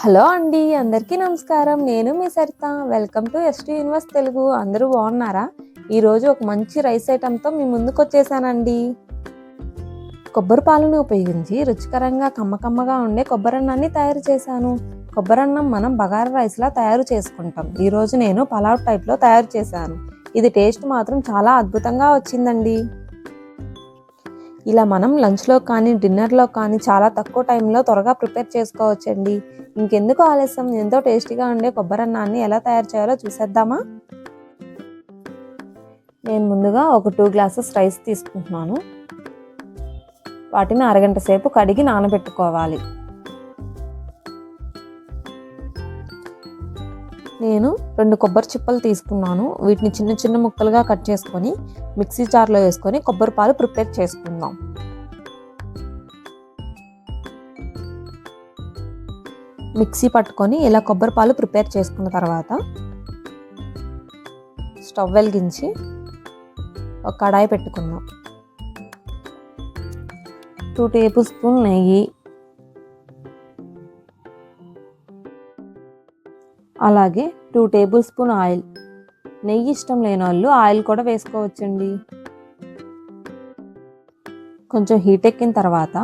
Hello అండి అందరికీ నమస్కారం. నేను మీ Saritha. Welcome to ST universe Telugu అందరూ బాగున్నారా? ఈరోజు ఒక మంచి రైస్ ఐటెంతో మీ ముందుకు వచ్చేసానండి. కొబ్బరి పాలను ఉపయోగించి రుచికరంగా కమ్మకమ్మగా ఉండే కొబ్బరి అన్నాన్ని తయారు చేశాను. కొబ్బరి అన్నం మనం బగారా రైస్లా తయారు చేసుకుంటాం. ఈరోజు నేను పలావ్ టైప్లో తయారు చేశాను. ఇది టేస్ట్ మాత్రం చాలా అద్భుతంగా వచ్చిందండి. ఇలా మనం లంచ్లో కానీ డిన్నర్లో కానీ చాలా తక్కువ టైంలో త్వరగా ప్రిపేర్ చేసుకోవచ్చండి. ఇంకెందుకు ఆలస్యం? ఎంతో టేస్టీగా ఉండే కొబ్బరి అన్నాన్ని ఎలా తయారు చేయాలో చూసేద్దామా? నేను ముందుగా ఒక టూ గ్లాసెస్ రైస్ తీసుకుంటున్నాను. వాటిని అరగంట సేపు కడిగి నానబెట్టుకోవాలి. నేను రెండు కొబ్బరి చిప్పలు తీసుకున్నాను. వీటిని చిన్న చిన్న ముక్కలుగా కట్ చేసుకొని మిక్సీ జార్లో వేసుకొని కొబ్బరి పాలు ప్రిపేర్ చేసుకుందాం. మిక్సీ పట్టుకొని ఇలా కొబ్బరి పాలు ప్రిపేర్ చేసుకున్న తర్వాత స్టవ్ వెలిగించి ఒక కడాయి పెట్టుకుందాం. టూ టేబుల్ స్పూన్ నెయ్యి అలాగే టూ టేబుల్ స్పూన్ ఆయిల్. నెయ్యి ఇష్టం లేని వాళ్ళు ఆయిల్ కూడా వేసుకోవచ్చండి. కొంచెం హీట్ ఎక్కిన తర్వాత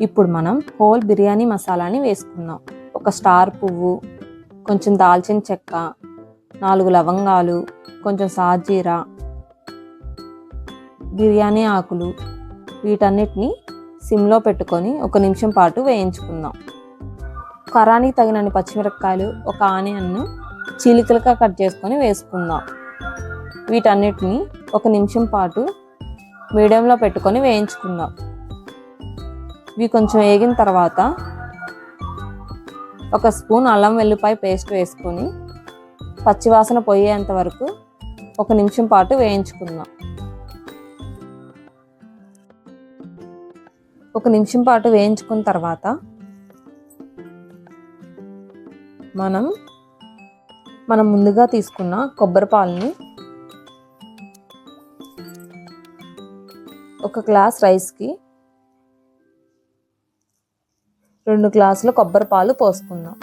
ఇప్పుడు మనం హోల్ బిర్యానీ మసాలాని వేసుకుందాం. ఒక స్టార్ పువ్వు కొంచెం దాల్చిన చెక్క నాలుగు లవంగాలు కొంచెం సాజీరా బిర్యానీ ఆకులు వీటన్నిటిని సిమ్లో పెట్టుకొని ఒక నిమిషం పాటు వేయించుకుందాం. కరానికి తగినన్ని పచ్చిమిరపకాయలు ఒక ఆనియన్ను చీలికలుగా కట్ చేసుకొని వేసుకుందాం. వీటన్నిటిని ఒక నిమిషం పాటు మీడియంలో పెట్టుకొని వేయించుకుందాం. ఇవి కొంచెం వేగిన తర్వాత ఒక స్పూన్ అల్లం వెల్లిపాయ పేస్ట్ వేసుకొని పచ్చివాసన పోయేంత వరకు ఒక నిమిషం పాటు వేయించుకుందాం. ఒక నిమిషం పాటు వేయించుకున్న తర్వాత మనం మనం ముందుగా తీసుకున్న కొబ్బరి పాలని ఒక గ్లాస్ రైస్కి రెండు గ్లాసుల కొబ్బరి పాలు పోసుకుందాం.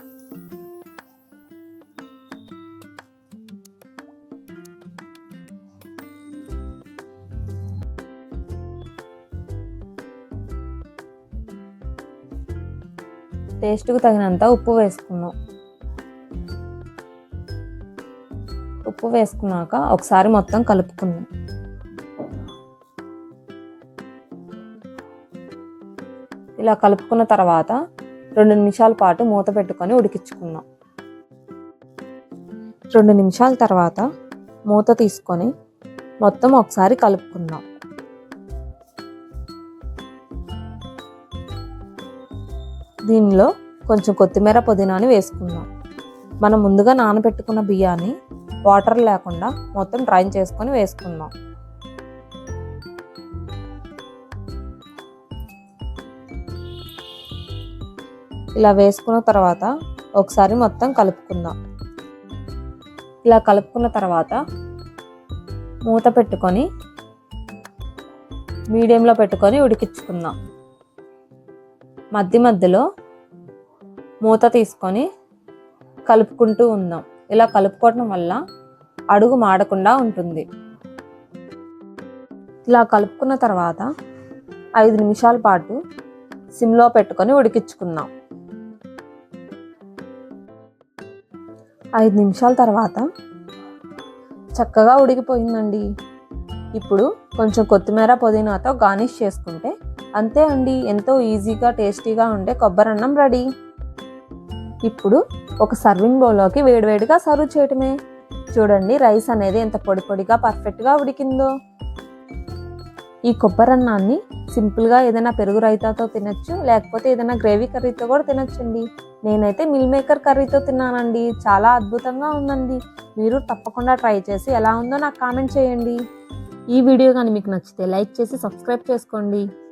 టేస్ట్కు తగినంత ఉప్పు వేసుకుందాం. ఉప్పు వేసుకున్నాక ఒకసారి మొత్తం కలుపుకుందాం. ఇలా కలుపుకున్న తర్వాత రెండు నిమిషాల పాటు మూత పెట్టుకొని ఉడికించుకుందాం. రెండు నిమిషాల తర్వాత మూత తీసుకొని మొత్తం ఒకసారి కలుపుకుందాం. దీనిలో కొంచెం కొత్తిమీర పుదీనాని వేసుకుందాం. మనం ముందుగా నానబెట్టుకున్న బియ్యాన్ని వాటర్ లేకుండా మొత్తం డ్రైన్ చేసుకొని వేసుకుందాం. ఇలా వేసుకున్న తర్వాత ఒకసారి మొత్తం కలుపుకుందాం. ఇలా కలుపుకున్న తర్వాత మూత పెట్టుకొని మీడియంలో పెట్టుకొని ఉడికించుకుందాం. మధ్య మధ్యలో మూత తీసుకొని కలుపుకుంటూ ఉందాం. ఇలా కలుపుకోవడం వల్ల అడుగు మాడకుండా ఉంటుంది. ఇలా కలుపుకున్న తర్వాత ఐదు నిమిషాల పాటు సిమ్లో పెట్టుకొని ఉడికించుకుందాం. ఐదు నిమిషాల తర్వాత చక్కగా ఉడికిపోయిందండి. ఇప్పుడు కొంచెం కొత్తిమీర పుదీనాతో గార్నిష్ చేసుకుంటే అంతే అండి. ఎంతో ఈజీగా టేస్టీగా ఉండే కొబ్బరి అన్నం రెడీ. ఇప్పుడు ఒక సర్వింగ్ బౌల్లోకి వేడివేడిగా సర్వ్ చేయటమే. చూడండి రైస్ అనేది ఎంత పొడి పొడిగా పర్ఫెక్ట్గా ఉడికిందో. ఈ కొబ్బరి అన్నాన్ని సింపుల్గా ఏదైనా పెరుగు రైతాతో తినచ్చు లేకపోతే ఏదైనా గ్రేవీ కర్రీతో కూడా తినచ్చండి. నేనైతే మిల్ మేకర్ కర్రీతో తిన్నానండి. చాలా అద్భుతంగా ఉందండి. మీరు తప్పకుండా ట్రై చేసి ఎలా ఉందో నాకు కామెంట్ చేయండి. ఈ వీడియో కానీ మీకు నచ్చితే లైక్ చేసి సబ్స్క్రైబ్ చేసుకోండి.